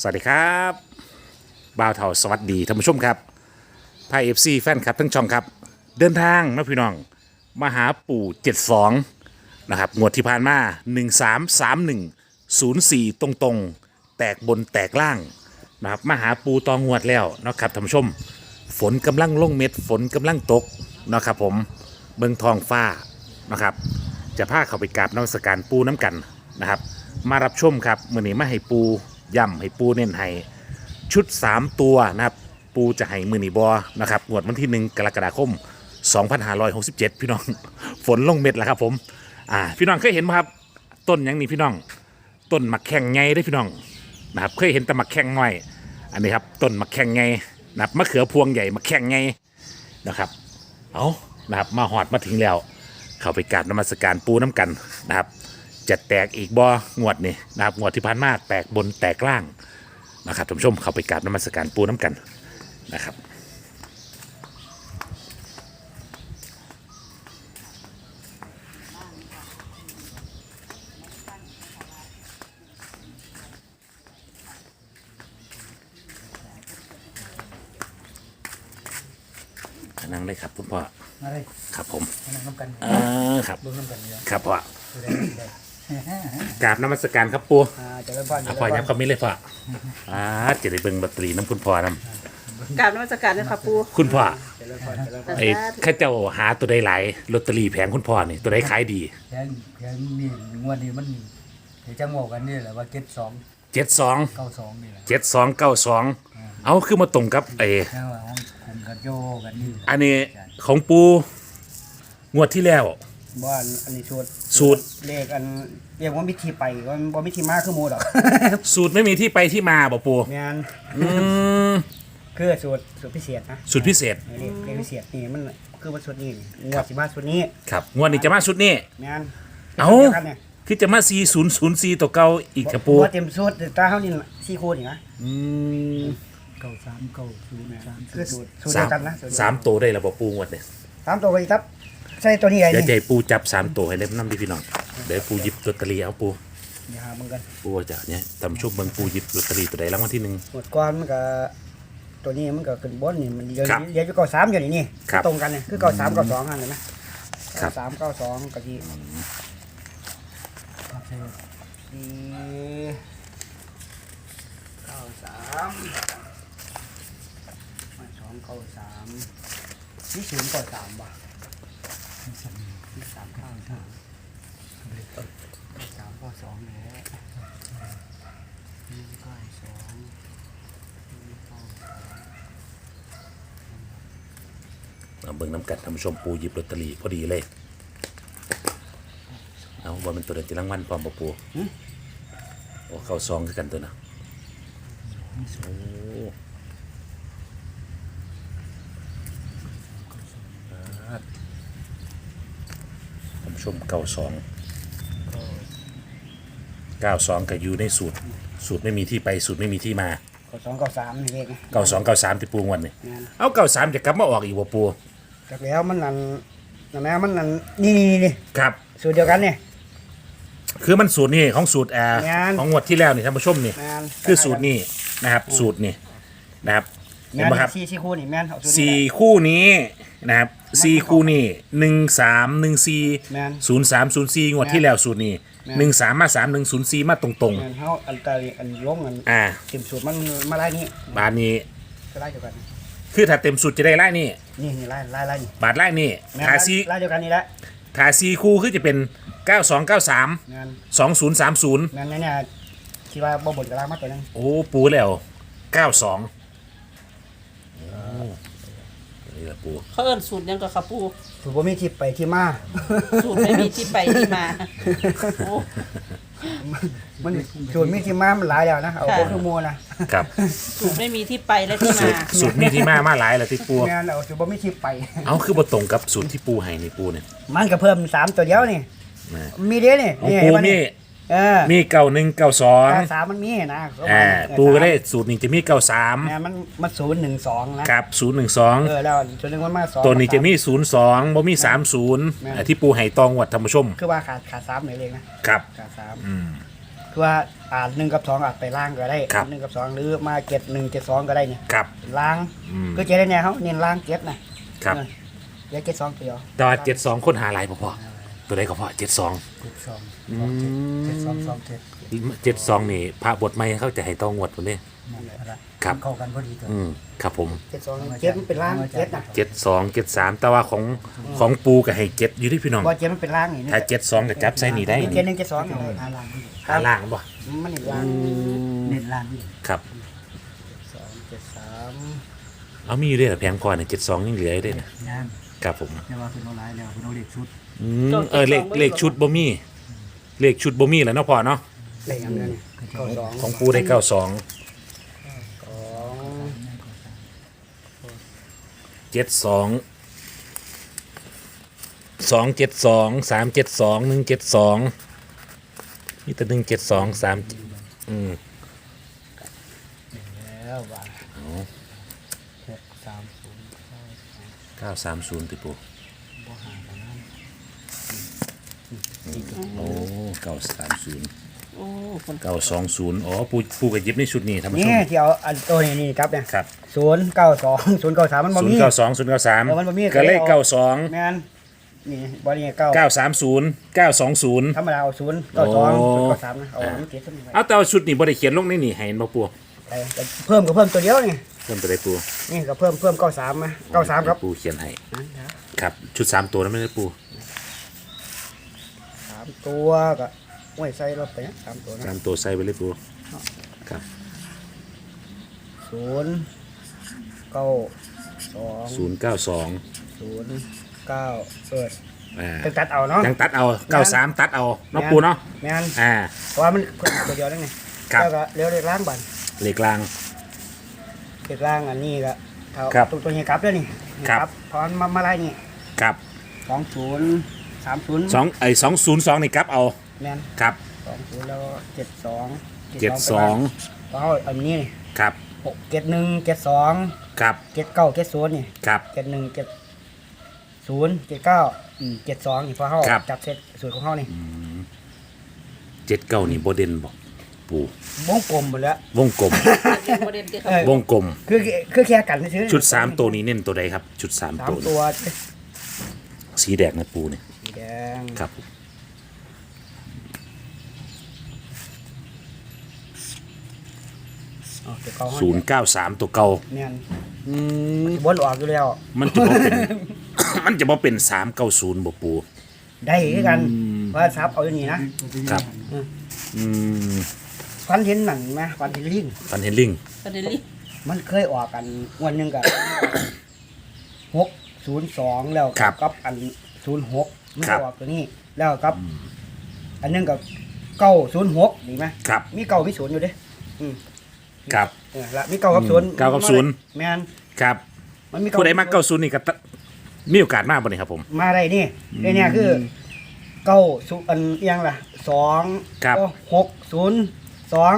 สวัสดีครับบ่าวเถาสวัสดีท่านผู้ชมครับพายเอฟซีแฟนคลับทั้งช่องครับ เดินทางนะพี่น้องมาหาปู่ 72 นะครับ งวดที่ผ่านมา 133104 ตรงๆ แตกบนแตกล่างนะครับมาหาปูตองงวดแล้วนะครับท่านผู้ชม ฝนกำลังลงเม็ดฝนกำลังตกนะครับผมเบิ่งทองฟ้านะครับ จะพาเขาไปกราบนมัสการปูน้ำกันนะครับ มารับชมครับมื่อนี้มาให้ปู ย่ำให้ปูเน้นให้ชุด 3 ตัวนะครับ ปูจะให้มือนีบอนะครับงวดวันที่ 1 กรกฎาคม 2567 พี่น้อง ฝนลงเม็ดแล้วครับผมอ่าพี่น้องเคยเห็นไหมครับ ต้นยังนี่พี่น้อง ต้นมะแข่งไงได้พี่น้องนะครับเคยเห็นแต่มะแข่งง่อย อันนี้ครับต้นมะแข่งไงนะครับมะเขือพวงใหญ่มะแข่งไงนะครับเอานะครับมาหอดมาถึงแล้ว เข้าไปกราบนมัสการปูน้ำกันนะครับ จะแตกอีกบ่งวดนี่นะครับงวดที่ผ่านมาแตกบนแตกล่างนะครับท่านผู้ชมเข้าไปกราบนมัสการปูน้ำกันนะครับนั่งเลยครับคุณพ่อมาเลยครับผมมานั่งน้ำกันเออครับเบิ้งน้ำกันเนี่ยครับพ่อ ดูได้ดูได้ กราบนมัสการครับปูอ่าเจะเริ่มบ้านอะพ่อยับคำนี้เลยพ่ออ่าจะได้เบิ่งลอตเตอรี่น้ำคุณพ่อนํกราบนมัสการนะคะปูคุณพ่อเจะเริ่มบ้านเจะเริ่มบ้านไอ้ข้าเจ้าหาตัวใดหลายลอตเตอรี่แผงคุณพ่อนี่ตัวใดขายดีแค่แค่มีงวดนี้มันเดี๋ยวจะงอกกันนี่แหละว่าเก็ตสองเจ็ดสองเก้าสองนี่แหละเจ็ดสองเก้าสองเอาคือมาตรงกับไอ้แค่ว่าห้องคุมกันโยกันนี่อันนี้ของปูงวดที่แล้ว ว่าอันนี้สูตรสูตรเลขอันเรียกว่ามิธีไปว่าบ่มิธีมาคือหมูดอกสูตรไม่มีที่ไปที่มาบ่ปูงานอืมคือสูตรสูตรพิเศษนะสูตรพิเศษเลขเลขพิเศษนี่มันคือว่าสูตรนี้งวดสิมาสูตรนี้ครับงวดนี้จะมาชุดนี้งานเอ้าดียวกันเนี่ยคือจะมา4 0 0 4ตัวเก่าอีกครับปูบ่เต็มสูตรแต่ตาเฮานี่สี่คูณนี่นะอืมเก้าสามเก้าศูนย์สามคือสูตรสูตรสาเดียมวกันนะสูตรเดียวสามตัวได้แล้วบ่ปูงวดเนี่ยสามตัวไปครับ ใช่ตัวนี้ไงเดี๋ยวจะนี่ให้ปูจับสามตัวให้เล็บน้ำดิพี่น้องเดี๋ยวปูหยิบลอตเตอรี่เอาปูอย่าหามึงกันปูว่าจะเนี่ยทำชุบเบิ่งปูหยิบลอตเตอรี่ตัวใดรางวัลที่หนึ่ง หมดก้อนมันก็ตัวนี้มันก็ขึ้นบนนี่มันเรียนครับเรียนอยู่เก้าสามอยู่นี่นี่ครับตรงกันเนี่ยคือเก้าสามเก้าสองอันเลยนะครับ เก้าสามเก้าสองกะทิสี่เก้าสามมาสองเก้าสามนี่ศูนย์เก้าสามบ่ะ นี่สามเก้าสามสามเก้าสองแหละหนึ่งเก้าสองเอาเบิ่งน้ำกันท่านผู้ชมปูหยิบลอตเตอรี่พอดีเลย เอาว่ามันตัวเดินที่รางวัลพร้อมบ่ปูโอ้เข้าซองคือกันตัวนะโอ้ ท่านผู้ชมเก้าสองเก้าสองก็อยู่ในสูตร สูตรไม่มีที่ไปสูตรไม่มีที่มาเก้าสองเก้าสามนี่เลขไงเก้าสองเก้าสามที่ปูงวันนี่งานเอาเก้าสามจะกลับมาออกอีกบ่ปูจากแล้วมันนั่นนั่นแม่มันนั่นนี่นี่นี่ครับ สูตรเดียวกันเนี่ย คือมันสูตรนี่ของสูตรแอร์งานของงวดที่แล้วนี่ท่านผู้ชมนี่งานคือสูตรนี่นะครับ สูตรนี่นะครับเห็นงานไหมครับสี่สี่คู่นี่แม่นเอาสูตรสี่นี้คู่นี้ นะครับสี่คู่นี่หนึ่งสามหนึ่งสี่แม่นศูนย์สามศูนย์สี่งวดที่แล้วสูตรนี่แม่น หนึ่งสามมาสามหนึ่งศูนย์สี่มาตรงแม่นเฮาอันตาอันลงอันๆ อ่าเต็มสูตรมันมาไล่นี่บาทนี้ก็ไล่เดียวกัน คือถ้าเต็มสูตรจะได้ไล่นี่ นี่นี่ไล่ไล่ไล่นี่บาทไล่นี่แม่นถ้าสี่ไล่เดียวกันนี่แหละถ้าสี่คู่คือจะเป็นเก้าสองเก้าสามงานสองศูนย์สามศูนย์งานเนี่ยเนี่ยที่ว่าบ่บ่นกระลางมาตัวนึงโอ้ปูแล้วเก้าสอง นี่แหละปูเขาเอิ้นสูตรหยังก็ค่ะปูสูตรบ่มีที่ไปที่มา สูตรไม่มีที่ไปที่มาโอ้ มันสูตรมีที่มามันหลายแล้วนะ เอาค่ะ พวกทุกโมนะ ครับ สูตรไม่มีที่ไปและที่สูมา ตรสูตรมีที่มามาหลายแล้วที่ปูงานเอาสูตรบ่มีที่ไป เอาคือบ่ตรงกับสูตรที่ปูให้ในปูเนี่ยมันก็เพิ่มสามตัวเดียวนี่ นะมีเด้นี่ของนี่ปูเห็นปะมีนี่ เออมีเก้าหนึ่งเก้าสองอ่าสามมันมีนะเขาบอ่าอปูก็ได้สสูตรนี้จะมีเก้าสามามเนี่ยมันมันศูนย์หนึ่งสองนะกับศูนย์หนึ่งสองเออแล้วจนนึงมันมาสองตัวนี้จะมีกับศูนย์สองบ่มีสามศูนย์แม่นที่ปูให้ตองวัดธรรมชมสามคือว่าขาดขาดสามหน่อยเลยนะครับขาดสามคือว่าอ่านหนึ่งกับสองอาจไปล่างก็ได้ครับหนึ่งกับสองหรือมาเจ็ดหนึ่งเจ็ดสองก็ได้เนี่ยครับล่างอืมก็เจ็ดได้เนี่ยเขาเน้นล่างเจ็ดนะครับเออเดี๋ยวเจ็ดสองเดียวแต่ว่าเจ็ดสองคนหาหลายพอๆ ตัวใดก็พอเจ็ดสอง เจ็ดสองอืมเจ็ดสองสองเจ็ดเจ็ดสองนี่พระบทใหม่เขาจะให้ต้องงวดตัวนี้นั่นแหละครับ เข้ากันพอดีตัวอืมครับผมเจ็ดสองเจ็ดมันเป็นล่างเจ็ดนะเจ็ดสองเจ็ดสามแต่ว่าของของปูกับให้เจ็ดอยู่ที่พี่น้อง บอเจ็ดมันเป็นล่างนี่ถ้าเจ็ดสองก็จับใส่นี่ได้เจ็ดหนึ่งเจ็ดสองนี่หาล่างนี่หาล่างบ่มันนี่ล่างเน้นล่างนี่ครับสองเจ็ดสามเอามีอยู่ด้วยเหรอแพงก่อนเนี่ยเจ็ดสองยังเหลืออยู่ด้วยนะย่าง ครับผม แต่ว่าเป็นเอาหลายแล้วเป็นเอาเด็กชุดอืมเออเลขเลขชุดบ่มีเลขชุดบ่มีแหล้วเนาะพ่อเนาะเลขอันเดียวนี่เก้าสองของปูได้เก้าสองสองเจ็ดสองสองเจ็ดสองสามเจ็ดสองหนึ่งเจ็ดสองมีแต่หนึ่งเจ็ดสองสามอืม แล้วว่าหกสามศูนย์ เก้าสามศูนย์ติปูโอ้เก้าสามศูนย์โอ้คนเก้าสองศูนย์อ๋อปูปูกับยิบในชุดนี้ท่านผู้ชนี่มที่เอาอันตัวนี้นี่ครับเนี่ยครับศูนย์เก้าสองศูนย์เก้าสามมันบ่ศูนมี ย์เก้าสองศูนย์เก้าสามเออมันบ่มี ก็เลขก็เลยเอาเก้าสองแม่นนี่บอดี้เก้าเก้าสามศูนย์เก้าสองศูนย์ ธรรมดาเอาศูนย์เก้าสองโอ้ ศูนย์เก้าสามนะเอาอันนี้เจ็ดขึ้นไปเอาแต่ว่าชุดนี้บ่ได้เขียนลงในนี่ให้เห็นบ่ปูแต่แต่เพิ่มก็เพิ่มตัวเดียวนี่เพิ่มตัวใดปูนี่ก็เพิ่มเพิ่มเก้าสามมาเก้าสามครับปูเขียนให้นั่นครับครับ ชุดสามตัวนั้นไม่ได้ปูสามตัวก็โอ้ยใส่รถไปนะสามตัวนะสามตัวใส่ไปเลยปูครับศูนย์เก้าสองศูนย์เก้าสองศูนย์เก้าเอออ่าต้องตัดเอาเนาะยังตัดเอาเก้าสามตัดเอาเนาะปูเนาะแม่นอ่าเพราะว่ามันเพิ่มตัวเดียวนั่นไงครับแล้วก็เลี้ยวเรียกล้างบันเหล็กราง เรียกล้างอันนี้ก็เท่าครับตัวตัวนี้กลับด้วยนี่ครับเพราะมันมามาไล่นี่ครับสองศูนย์สามศูนย์สองไอ้สองศูนย์สองนี่กลับเอาแม่นครับสองศูนย์แล้วก็เจ็ดสองเจ็ดสองเพราะอันนี้นี่ครับหกเจ็ดหนึ่งเจ็ดสองครับเจ็ดเก้าเจ็ดศูนย์นี่ครับเจ็ดหนึ่งเจ็ดศูนย์เจ็ดเก้าอืมเจ็ดสองนี่เพราะเขาครับ จับเซตสูตรของเขานี่เจ็ดเก้านี่โบเด่นบอก ปูวงกลมหมดแล้ว วงกลมเรียนประเด็นที่เขาเออวงกลม คือคือแค่กันซื้อๆชุดสามตัวนี้เน้นตัวใดครับ ชุดสามสามตัวตัวสีแดงนะปูเนี่ยสีแดงครับอ๋อตัวเก่าศูนย์เก้าสามตัวเก่าเนี่ยบนออกอยู่แล้ว มันจะบ่เป็น มันจะบ่เป็นสามเก้าศูนย์บ่ปู ได้คือกันว่าซับเอาอย่างนี้นะครับ อืม ฟันเห็นหนังไหมฟันเห็นลิงฟันเฮนลิงประเด็นนี้มันเคยออกกันวันหนึ่งกับ หกศูนย์สองแล้วครับกับอันศูนย์หกมันครับออกตัวนี้แล้วกับ อันหนึงกับเก้าศูนย์หกดีไหมครับ มีเก้ามีศูนย์อยู่เด้อืมครับ เออละมีเก้ากับศูนย์เก้ากับศูนย์ แม่นครับมันมีผู้ใดมักเก้าศูนย์นี่ก็ตะมีโอกาสมากบ่นี่ครับผม มาได้นี่ไอเนี่ยคือเก้าศูนย์อันเอียงล่ะสองครับ โอ้หกศูนย์ สอง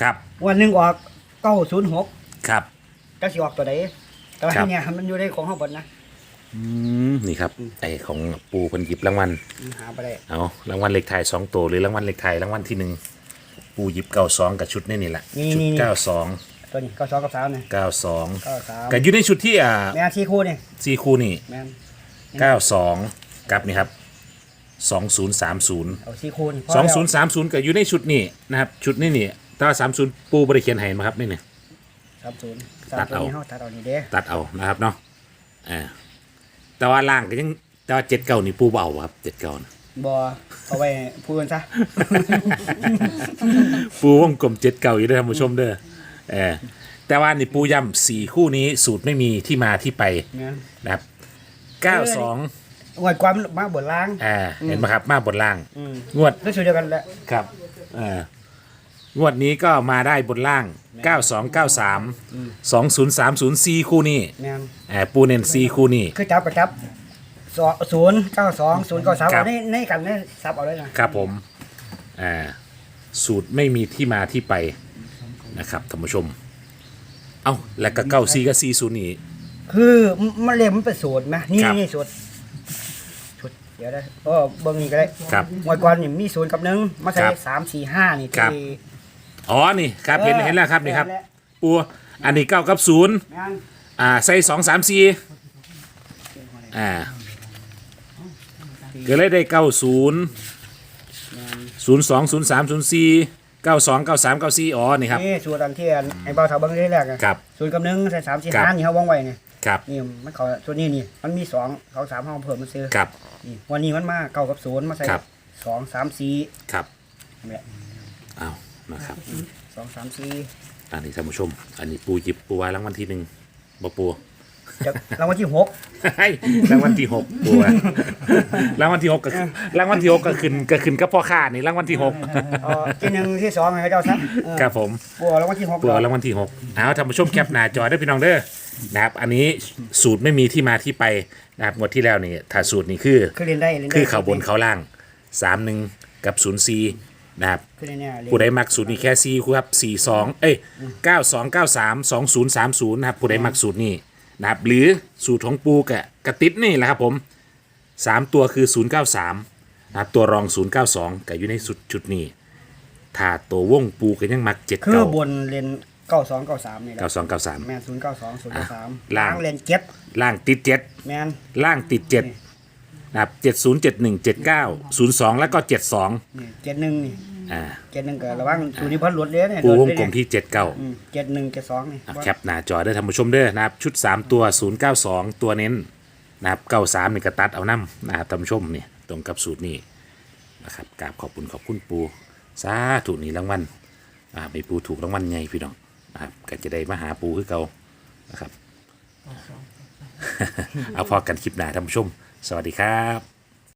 ครับวันหนึ่งออกเก้าศูนย์หกครับก็สิออกตัวใดแต่ว่าครับเนี่ยมันอยู่ในของข้างบนนะอืมนี่ครับไอของปูเพิ่นหยิบรางวัลอืมหาไปได้เอารางวัลเลขไทายสองตัวหรือรางวัลเลขไทายรางวัลที่หนึ่งปูหยิบเก้าสองกับชุดนี่นี่แหละชุดเก้าสองตัวนี้เก้าสองกับสามเนี่ยเก้าสองเก้าสามกับอยู่ในชุดที่อ่าแม่ที่คู่นี่ซีคู่นี่แม่นเก้าสองกับนี่ครับ สองศูนย์สามศูนย์เอาที่คู่นี่พสองศูนย์สามศูนย์กับอยู่ในชุดนี้นะครับ ชุดนี้นี่ถ้าสามศูนย์ปูบริเขียนให้มาครับนี่เนี่ย สามศูนย์ตัดเอาสมศูนย์นี่เขาตัดเอานี่เด้ตัดเอานะครับเนาะอ่าแต่ว่าล่างก็ยังแต่ว่าเจ็ดเก้านี่ปูเบเอาครับเจ็ดเก้านะบอเอาไว้พูดกันซะ ปูวงกลมเจ็ดเก้าอยู่ด้วยท่านผู้ชมเด้อเออแต่ว่านี่ปูย้ำสี่คู่นี้สูตรไม่มีที่มาที่ไปแม่น นะครับเก้าสอง งวดความมาบนล่าง อ่า เห็นไหมครับ มาบนล่าง อืมงวดก็สูตรเดียวกันแหละครับอ่างวดนี้ก็มาได้บนล่าง 9293 2030 4คู่นี้แม่นอ่าปูเน้น4คู่นี้ คือจับกับจับสองศูนย์เก้าสองศูนย์เก้าสามครับเอาในในกันในซับเอาเลยนะครับผม อ่า สูตรไม่มีที่มาที่ไปนะครับท่านผู้ชม เอ้า แล้วก็เก้าซีก็ซีศูนย์นี่ คือมันเรียกมันเป็นสูตรไหมนี่ครับ นี่สูตรสูตร ดี๋ยวได้โอ้เบิ่งนี่ก็ได้ครับ งวดก่อนนี่มีศูนย์กับหนึ่งมาใส่ครับสามสี่ห้านี่ครับ ที่อ๋อนี่ครับเห็นเห็นแล้วครับนี่ครับแหละปูอันนี้เก้ากับศูนย์แม่นอ่าใส่สองสามสี่อ่าก็เลยได้เก้าศูนย์ศูนย์สองศูนย์สามศูนย์สี่เก้าสองเก้าสามเก้าสี่อ๋อนี่ครับ นี่สูตรอันที่อันไอ้เบาเท่าเบิ่งที่แรกอะครับ ศูนย์กับหนึ่งใส่สามสี่ครับ ห้านี่เขาวางไว้นี่ ครับ นี่มันเขาส่วนนี้นี่มันมีสองสองสามห้องเพิ่มมันซื้อครับ นี่วันนี้มันมาเก้ากับศูนย์มาใส่ครับ สองสามสี่ครับเนี่ยเอานะครับสองสามสี่อันนี้ท่านผู้ชม อันนี้ปูหยิบปูไว้รางวัลที่หนึ่งบ่ปู จะรางวัลที่หกให้รางวัลที่หกปูไว้รางวัลที่หกก็คือรางวัลที่หกก็ขึ้นก็ขึ้นกับพ่อค้านี่รางวัลที่หกเออที่หนึ่งที่สองให้เขาเจ้าซักครับผมบัวรางวัลที่หกปูเอารางวัลที่หกเอาท่านผู้ชมแคปหน้าจอได้อพี่น้องเด้อ นะครับอันนี้สูตรไม่มีที่มาที่ไปนะครับงวดที่แล้วนี่ถ้าสูตรนี้คือ คือเรียนได้เรียนได้คือเขาบนเขาล่างสามหนึ่งกับศูนย์สี่นะครับคือเรียนเนี่ยเรียนผู้ใดมักสูตรนี้แค่สี่ครับสี่สองเอ้ยเก้าสองเก้าสามสองศูนย์สามศูนย์นะครับผู้ใดมักสูตรนี้นะครับหรือสูตรของปูกะกระติดนี่แหละครับผมสามตัวคือศูนย์เก้าสามนะครับตัวรองศูนย์เก้าสองกับอยู่ในสุดชุดนี้ถ้าตัววงปูก็ยังมักเจ็ดคือเก้า บนเรียน เก้าสองเก้าสามนี่แหละเก้าสองเก้าสาม แมนศูนย์เก้าสองศูนย์เก้าสามล่างเรียนเจ็ดล่างติดเจ็ดแมนล่างติดเจ็ดนะครับเจ็ดศูนย์เจ็ดหนึ่งเจ็ดเก้าศูนย์สองแล้วก็เจ็ดสองนี่เจ็ดหนึ่งนี่อ่าเจ็ดหนึ่งก็ระวังศูนย์นิพันธ์หลดเลยเนี่ยปูวงหดกลมที่เจ็ดเก้าอืมเจ็ดหนึ่งเจ็ดสองนี่แคปหน้าจอได้อท่านผู้ชมเด้อนะครับชุด3ตัว092ตัวเน้นนะครับ93นี่กระตัดเอาน้ำนะครับท่านผู้ชมนี่ตรงกับสูตรนี้นะครับกราบขอบคุณขอบคุณปูสาธุนี่รางวัลอ่ามีปูถูกรางวัลใหญ่พี่น้อง นะครับก็จะได้มาหาปูคือเก่านะครับ เอาพอกันคลิปหน้าท่านผู้ชม สวัสดีครับ